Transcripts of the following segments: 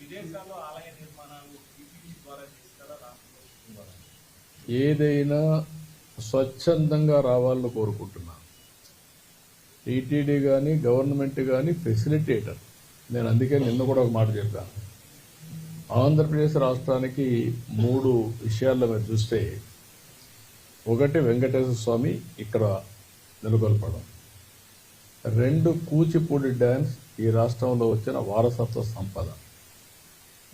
విదేశాల్లో ఆలయ నిర్మాణాలు ద్వారా చేస్తారా? ఏదైనా స్వచ్ఛందంగా రావాలని కోరుకుంటున్నాను టీటీడీ కానీ గవర్నమెంట్ కానీ ఫెసిలిటేటర్. నేను అందుకే నిన్న కూడా ఒక మాట చెప్పాను ఆంధ్రప్రదేశ్ రాష్ట్రానికి మూడు విషయాల్లో మీరు చూస్తే ఒకటి వెంకటేశ్వర స్వామి ఇక్కడ నెలకొల్పడం. రెండు కూచిపూడి డ్యాన్స్ ఈ రాష్ట్రంలో వచ్చిన వారసత్వ సంపద.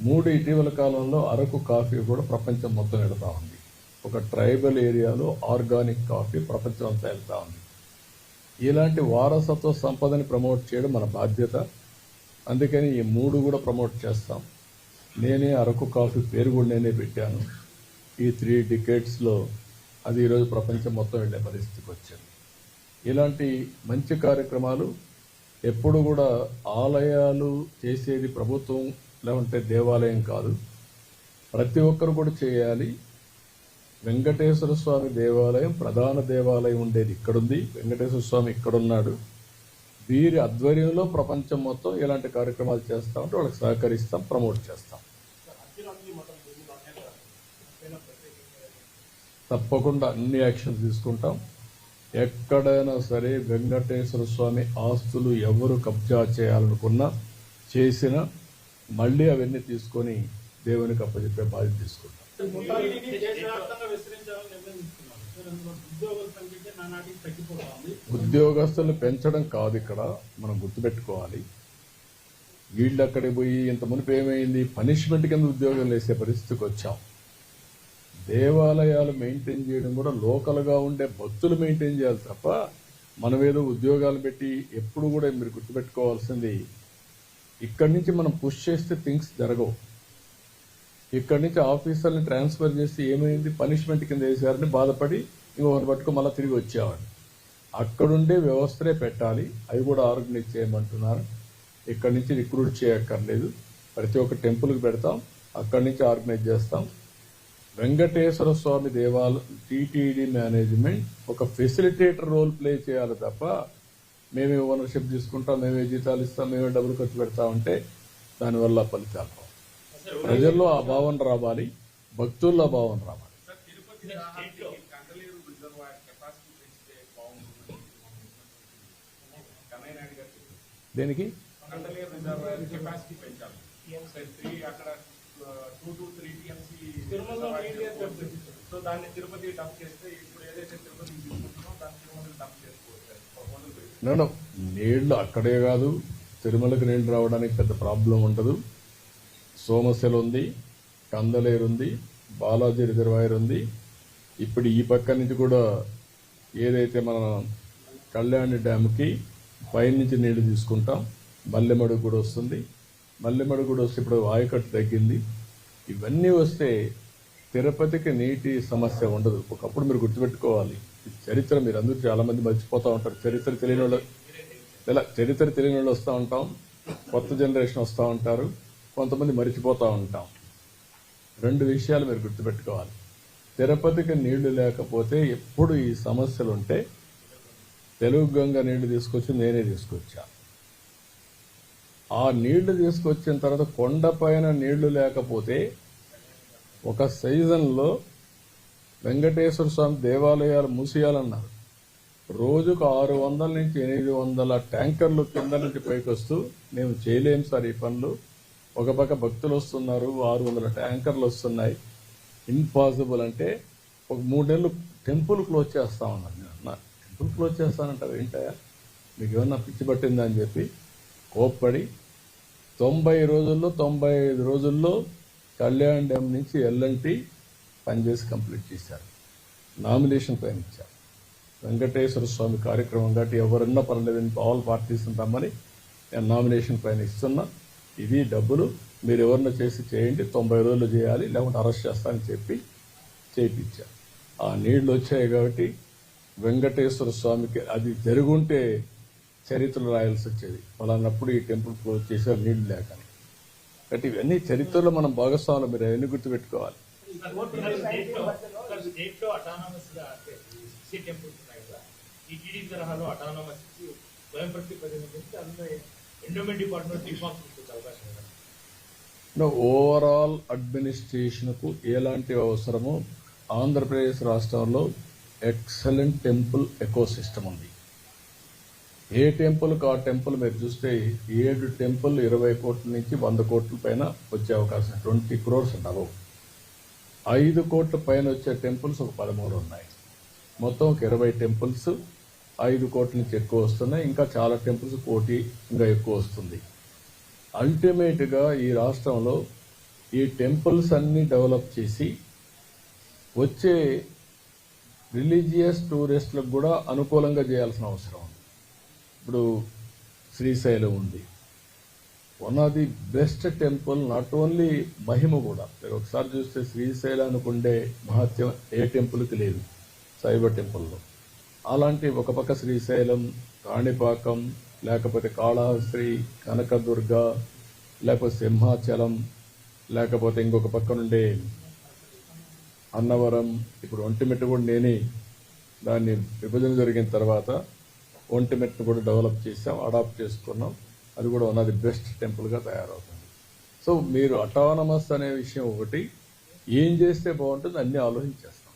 మూడు ఇటీవల కాలంలో అరకు కాఫీ కూడా ప్రపంచం మొత్తం వెళ్తూ ఉంది. ఒక ట్రైబల్ ఏరియాలో ఆర్గానిక్ కాఫీ ప్రపంచం అంతా వెళ్తూ ఉంది. ఇలాంటి వారసత్వ సంపదని ప్రమోట్ చేయడం మన బాధ్యత. అందుకని ఈ మూడు కూడా ప్రమోట్ చేస్తాం. నేనే అరకు కాఫీ పేరు కూడా నేనే పెట్టాను. ఈ త్రీ డికేట్స్లో అది ఈరోజు ప్రపంచం మొత్తం వెళ్ళే పరిస్థితికి వచ్చింది. ఇలాంటి మంచి కార్యక్రమాలు ఎప్పుడు కూడా ఆలయాలు చేసేది ప్రభుత్వం లేకుంటే దేవాలయం కాదు. ప్రతి ఒక్కరు కూడా చేయాలి. వెంకటేశ్వర స్వామి దేవాలయం ప్రధాన దేవాలయం ఉండేది ఇక్కడుంది. వెంకటేశ్వర స్వామి ఇక్కడున్నాడు. వీరి ఆధ్వర్యంలో ప్రపంచం మొత్తం ఇలాంటి కార్యక్రమాలు చేస్తామంటే వాళ్ళకి సహకరిస్తాం ప్రమోట్ చేస్తాం. తప్పకుండా అన్ని యాక్షన్స్ తీసుకుంటాం. ఎక్కడైనా సరే వెంకటేశ్వర స్వామి ఆస్తులు ఎవరు కబ్జా చేయాలనుకున్నా చేసినా మళ్ళీ అవన్నీ తీసుకొని దేవునికి అప్పచెప్పే బాధ్యత తీసుకుంటాం. టీటీడీ దేశవ్యాప్తంగా విస్తరించాలని నిర్ణయం తీసుకున్నారు సార్ అందులో ఉద్యోగుల సంఖ్య నానాటికి తగ్గిపోతుంది ఉద్యోగస్తులు పెంచడం కాదు ఇక్కడ మనం గుర్తుపెట్టుకోవాలి. వీళ్ళు అక్కడికి పోయి ఇంత మునుపు ఏమైంది? పనిష్మెంట్ కింద ఉద్యోగం వేసే పరిస్థితికి వచ్చాం. దేవాలయాలు మెయింటైన్ చేయడం కూడా లోకల్గా ఉండే భక్తులు మెయింటైన్ చేయాలి తప్ప మనం ఏదో ఉద్యోగాలు పెట్టి ఎప్పుడు కూడా మీరు గుర్తుపెట్టుకోవాల్సింది ఇక్కడి నుంచి మనం పుష్ చేస్తే థింగ్స్ జరగవు. ఇక్కడి నుంచి ఆఫీసర్ని ట్రాన్స్ఫర్ చేసి ఏమైంది? పనిష్మెంట్ కింద వేసారని బాధపడి ఇంకొకరు పట్టుకో మళ్ళీ తిరిగి వచ్చేవాడు అక్కడుండే వ్యవస్థలే పెట్టాలి. అవి కూడా ఆర్గనైజ్ చేయమంటున్నారు. ఇక్కడి నుంచి రిక్రూట్ చేయక్కర్లేదు. ప్రతి ఒక్క టెంపుల్కి పెడతాం. అక్కడి నుంచి ఆర్గనైజ్ చేస్తాం. వెంకటేశ్వర స్వామి దేవాలయం టీటీడీ మేనేజ్మెంట్ ఒక ఫెసిలిటేటర్ రోల్ ప్లే చేయాలి తప్ప మేమే ఓనర్షిప్ తీసుకుంటాం మేమే జీతాలు ఇస్తాం మేమే డబ్బులు ఖర్చు పెడతామంటే దానివల్ల ఫలితాలు రావు. ప్రజల్లో ఆ భావన రావాలి భక్తుల్లో ఆ భావన రావాలి. దేనికి? అక్కడ టూ త్రీ సో దాన్ని తిరుపతి చేస్తే ఇప్పుడు ఏదైతే తిరుపతి తీసుకుంటున్నామో దాన్ని చేసుకోవచ్చు. సార్ నేను నీళ్ళు అక్కడే కాదు. తిరుమలకి నీళ్ళు రావడానికి పెద్ద ప్రాబ్లం ఉండదు. సోమశిల ఉంది కందలేరు ఉంది బాలాజీ రిజర్వాయర్ ఉంది. ఇప్పుడు ఈ పక్క నుంచి కూడా ఏదైతే మన కళ్యాణి డ్యామ్కి పైనుంచి నీళ్ళు తీసుకుంటాం మల్లెమడుగు కూడా వస్తుంది. మల్లెమడుగు కూడా వస్తే ఇప్పుడు ఆయకట్టు తగ్గింది. ఇవన్నీ వస్తే తిరుపతికి నీటి సమస్య ఉండదు. ఒకప్పుడు మీరు గుర్తుపెట్టుకోవాలి చరిత్ర మీరు అందరూ చాలా మంది మర్చిపోతూ ఉంటారు. చరిత్ర తెలియని వాళ్ళు ఇలా చరిత్ర తెలియని వాళ్ళు వస్తూ ఉంటాం కొత్త జనరేషన్ వస్తూ ఉంటారు కొంతమంది మర్చిపోతూ ఉంటాం. రెండు విషయాలు మీరు గుర్తుపెట్టుకోవాలి. తిరుపతికి నీళ్ళు లేకపోతే ఎప్పుడు ఈ సమస్యలు ఉంటే తెలుగు గంగ నీళ్ళు తీసుకొచ్చి నేనే తీసుకొచ్చా. ఆ నీళ్ళు తీసుకొచ్చిన తర్వాత కొండపైన నీళ్ళు లేకపోతే ఒక సీజన్లో వెంకటేశ్వర స్వామి దేవాలయాలు మూసేయాలన్నారు. రోజుకు ఆరు వందల నుంచి ఎనిమిది వందల ట్యాంకర్లు కింద నుంచి పైకి వస్తూ మేము చేయలేం సార్ ఈ పనులు. ఒక పక్క భక్తులు వస్తున్నారు ఆరు వందల ట్యాంకర్లు వస్తున్నాయి. ఇంపాసిబుల్ అంటే ఒక మూడు నెలలు టెంపుల్ క్లోజ్ చేస్తామన్నారు నేను అన్నా టెంపుల్ క్లోజ్ చేస్తానంటారు ఏంటయ్యా? మీకు ఏమన్నా పిచ్చి పట్టిందని చెప్పి కోప్పడి తొంభై రోజుల్లో తొంభై ఐదు రోజుల్లో కళ్యాణ్ డ్యామ్ నుంచి ఎల్ఎన్టీ పనిచేసి కంప్లీట్ చేశారు. నామినేషన్ పైన ఇచ్చారు. వెంకటేశ్వర స్వామి కార్యక్రమం కాబట్టి ఎవరన్నా పర్లేదని ఆల్ పార్టీస్ రమ్మని నేను నామినేషన్ పైన ఇస్తున్నా. ఇది డబ్బులు మీరు ఎవరన్నా చేసి చేయండి తొంభై రోజులు చేయాలి లేకుంటే అరెస్ట్ చేస్తానని చెప్పి చేయించారు ఆ నీళ్ళు వచ్చాయి కాబట్టి వెంకటేశ్వర స్వామికి అది జరుగుంటే చరిత్ర రాయాల్సి వచ్చేది. వాళ్ళన్నప్పుడు ఈ టెంపుల్ క్లోజ్ చేశారు నీళ్ళు లేకని అంటే ఇవన్నీ చరిత్రలో మనం భాగస్వాములు మీరు అవన్నీ గుర్తుపెట్టుకోవాలి. ఓవరాల్ అడ్మినిస్ట్రేషన్కు ఎలాంటి అవసరమో ఆంధ్రప్రదేశ్ రాష్ట్రంలో ఎక్సలెంట్ టెంపుల్ ఎకోసిస్టమ్ ఉంది. ఏ టెంపుల్కి ఆ టెంపుల్ మీరు చూస్తే ఏడు టెంపుల్ ఇరవై కోట్ల నుంచి వంద కోట్ల పైన వచ్చే అవకాశం ట్వంటీ క్రోర్స్ ఉండవు. ఐదు కోట్ల పైన వచ్చే టెంపుల్స్ ఒక పదమూడు ఉన్నాయి. మొత్తం ఒక ఇరవై టెంపుల్స్ ఐదు కోట్ల నుంచి ఎక్కువ వస్తున్నాయి. ఇంకా చాలా టెంపుల్స్ కోటి ఇంకా ఎక్కువ వస్తుంది. అల్టిమేట్గా ఈ రాష్ట్రంలో ఈ టెంపుల్స్ అన్ని డెవలప్ చేసి వచ్చే రిలీజియస్ టూరిస్టులకు కూడా అనుకూలంగా చేయాల్సిన అవసరం ఇప్పుడు శ్రీశైలం ఉంది. One of the best temple not only మహిమ కూడా. మీరు ఒకసారి చూస్తే శ్రీశైలానికి ఉండే మహత్యం ఏ టెంపుల్కి లేదు. సైబర్ టెంపుల్లో. అలాంటి ఒక పక్క శ్రీశైలం కాణిపాకం లేకపోతే కాళహస్త్రి కనకదుర్గ లేకపోతే సింహాచలం లేకపోతే ఇంకొక పక్క నుండే అన్నవరం. ఇప్పుడు ఒంటిమిట్ట కూడా నేనే దాన్ని విభజన జరిగిన తర్వాత ఒంటిమిట్టను కూడా డెవలప్ చేసాం అడాప్ట్ చేసుకున్నాం. అది కూడా వన్ ఆఫ్ ది బెస్ట్ టెంపుల్గా తయారవుతుంది. సో మీరు అటానమస్ అనే విషయం ఒకటి ఏం చేస్తే బాగుంటుంది అన్ని ఆలోచించేస్తాం.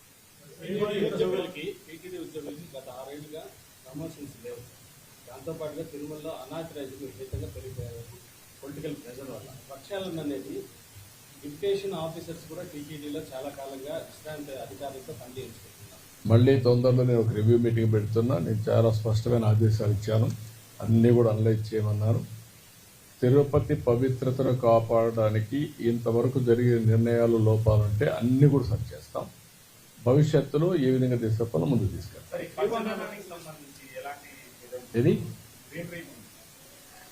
ఉద్యోగులకి టీటీడీ ఉద్యోగులకి గత ఆరేళ్ళుగా ప్రమోషన్స్ దాంతోపాటుగా తిరుమలలో అనాథరైజ్లు విపరీతంగా పెరిగిపోయారు. పొలిటికల్ ప్రెజర్ వల్ల. పక్షాలను అనేది డిప్యుటేషన్ ఆఫీసర్స్ కూడా టీటీడీలో చాలా కాలంగా విశ్రాంతి అధికారులతో పనిచేయించుకుంటున్నారు మళ్ళీ తొందరలో నేను ఒక రివ్యూ మీటింగ్ పెడుతున్నా. నేను చాలా స్పష్టమైన ఆదేశాలు ఇచ్చాను. అన్నీ కూడా అనలైజ్ చేయమన్నాను తిరుపతి పవిత్రతను కాపాడడానికి ఇంతవరకు జరిగిన నిర్ణయాలు లోపాలుంటే అన్ని కూడా సరి చేస్తాం. భవిష్యత్తులో ఏ విధంగా తీసుకెళ్ళాలో ముందు తీసుకెళ్తాం ఇది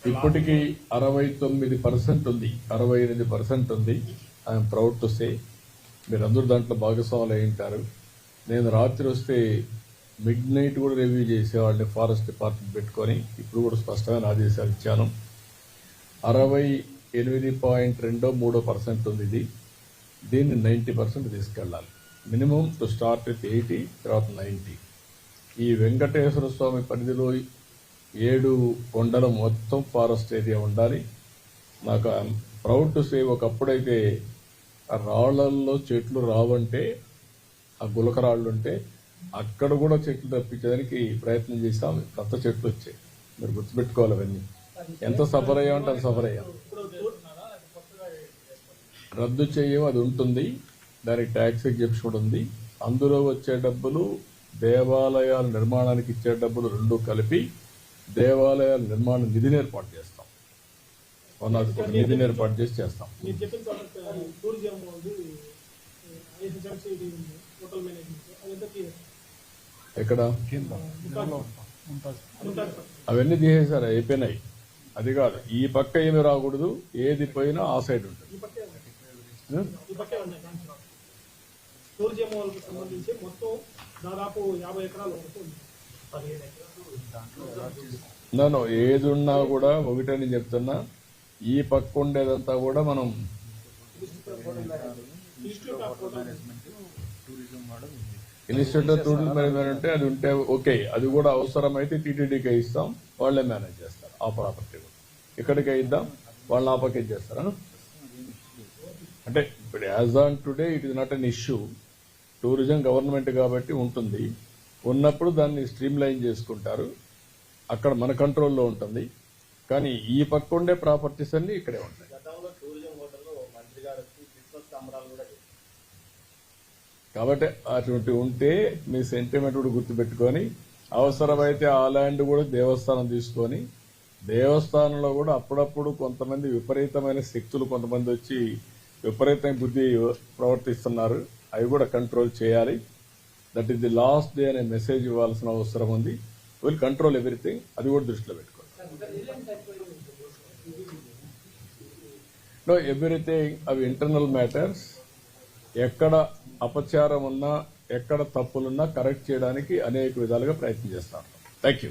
ఇప్పటికీ అరవై తొమ్మిది పర్సెంట్ ఉంది. అరవై ఎనిమిది పర్సెంట్ ఉంది. I'm proud to say. మీరందరూ దాంట్లో భాగస్వాములు అయి ఉంటారు. నేను రాత్రి వస్తే మిడ్ నైట్ కూడా రివ్యూ చేసేవాళ్ళని ఫారెస్ట్ డిపార్ట్మెంట్ పెట్టుకొని. ఇప్పుడు కూడా స్పష్టమైన ఆదేశాలు ఇచ్చాను. అరవై ఎనిమిది పాయింట్ రెండో మూడో పర్సెంట్ ఉంది ఇది. దీన్ని నైంటీ పర్సెంట్ తీసుకెళ్ళాలి. Minimum to start with eighty తర్వాత నైంటీ. ఈ వెంకటేశ్వర స్వామి పరిధిలో ఏడు కొండలు మొత్తం ఫారెస్ట్ ఏరియా ఉండాలి. నాకు ప్రౌడ్ టు సే ఒకప్పుడైతే రాళ్ళల్లో చెట్లు రావంటే ఆ గులకరాళ్ళు ఉంటే అక్కడ కూడా చెట్లు తప్పించడానికి ప్రయత్నం చేసాం కొత్త చెట్లు వచ్చాయి. మీరు గుర్తుపెట్టుకోవాలి అవన్నీ. ఎంత సఫర్ అయ్యామంటే అంత సఫర్ అయ్యాం రద్దు చేయం అది ఉంటుంది. దానికి ట్యాక్స్ ఎగ్జిబిషన్ కూడా ఉంది. అందులో వచ్చే డబ్బులు దేవాలయాల నిర్మాణానికి ఇచ్చే డబ్బులు రెండు కలిపి దేవాలయాల నిర్మాణ నిధిని ఏర్పాటు చేస్తాం. వన్ నిధిని ఏర్పాటు చేసి చేస్తాం. హోటల్ మేనేజ్మెంట్ ఎక్కడ? అవన్నీ తీసేశారు? అయిపోయినాయి. అది కాదు. ఈ పక్క ఏమి రాకూడదు. ఏది పోయినా ఆ సైడ్ ఉంటుంది. సంబంధించి మొత్తం దాదాపు యాభై ఎకరాలు నన్ను ఏది ఉన్నా కూడా ఒకటే నేను చెప్తున్నా. ఈ పక్క ఉండేదంతా కూడా మనం ఆఫ్ టూరిజం మేనేజ్మెంట్ అంటే అది ఉంటే ఓకే అది కూడా అవసరమైతే టీటీడీకి ఇస్తాం వాళ్ళే మేనేజ్ చేస్తారు ఆ ప్రాపర్టీ కూడా. ఇక్కడికి ఇద్దాం వాళ్ళని ఆ పక్క చేస్తారా అంటే ఇప్పుడు as on today it is not an issue. Tourism government కాబట్టి ఉంటుంది. ఉన్నప్పుడు దాన్ని స్ట్రీమ్ లైన్ చేసుకుంటారు. అక్కడ మన కంట్రోల్లో ఉంటుంది. కానీ ఈ పక్క ఉండే ప్రాపర్టీస్ అన్ని ఇక్కడే ఉంటాయి గతంలో టూరిజం హోటల్లో మంత్రి గారు వచ్చి క్రిస్మస్ సంబరాలు కూడా చేశారు కాబట్టి అటువంటి ఉంటే మీ సెంటిమెంట్ కూడా గుర్తుపెట్టుకొని అవసరమైతే ఆ ల్యాండ్ కూడా దేవస్థానం తీసుకొని దేవస్థానంలో కూడా అప్పుడప్పుడు కొంతమంది విపరీతమైన శక్తులు కొంతమంది వచ్చి విపరీతమైన బుద్ధి ప్రవర్తిస్తున్నారు. అవి కూడా కంట్రోల్ చేయాలి. That is the last day అనే మెసేజ్ ఇవ్వాల్సిన అవసరం ఉంది. విల్ కంట్రోల్ ఎవ్రీథింగ్ అది కూడా దృష్టిలో పెట్టుకోవాలి. నో ఎవ్రీథింగ్ అవి ఇంటర్నల్ మ్యాటర్స్ ఎక్కడ అపచారం ఉన్నా ఎక్కడ తప్పులున్నా కరెక్ట్ చేయడానికి అనేక విధాలుగా ప్రయత్నం చేస్తాను. Thank you